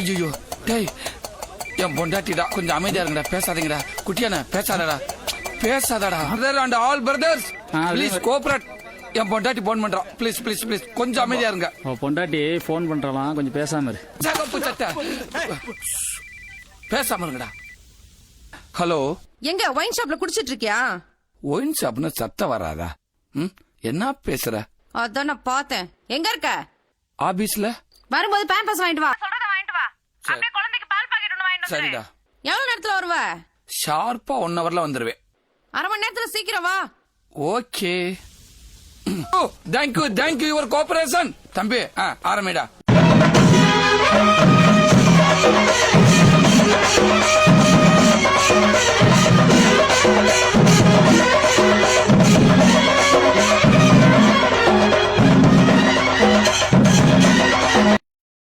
ஐயோ டேய் என் பொண்டாட்டிடா கொஞ்சம் அமைதியா இருங்கடா பேசாதீங்கடா. குட்டியானே பேசாதடா. பேசாதடா. Brother and all brothers please. Cooperate என் பொண்டாட்டி போன் பண்றான் ப்ளீஸ் ப்ளீஸ் ப்ளீஸ் கொஞ்சம் அமைதியா இருங்க. உன் பொண்டாட்டி ஃபோன் பண்றலாம் கொஞ்சம் பேசாம இரு. சகப்பு சட்டை. பேசாம இருங்கடா. ஹலோ எங்க ஒயின் ஷாப்ல குடிச்சிட்டு இருக்கியா? ஒயின் ஷாப்னு சத்தம் வராதா? ம் என்ன பேசுற? அதான் நான் பார்த்தேன். எங்க இருக்க? ஆபீஸ்ல வரும்போது பேம்பஸ் வாங்கிட்டு வா. அப்படியே குழந்தைக்கு பால் பாக்கெட் ஒண்ணு வாங்கிட்டு. சரிடா. எவ்வளவு நேரத்துல வருவ? ஷார்ப்பா ஒன் ஹவர்ல வந்துருவேன். அரை மணி நேரத்துல சீக்கிரம் வா. Okay oh thank you thank you your cooperation தம்பி ஆ, ஆரம்பிடா.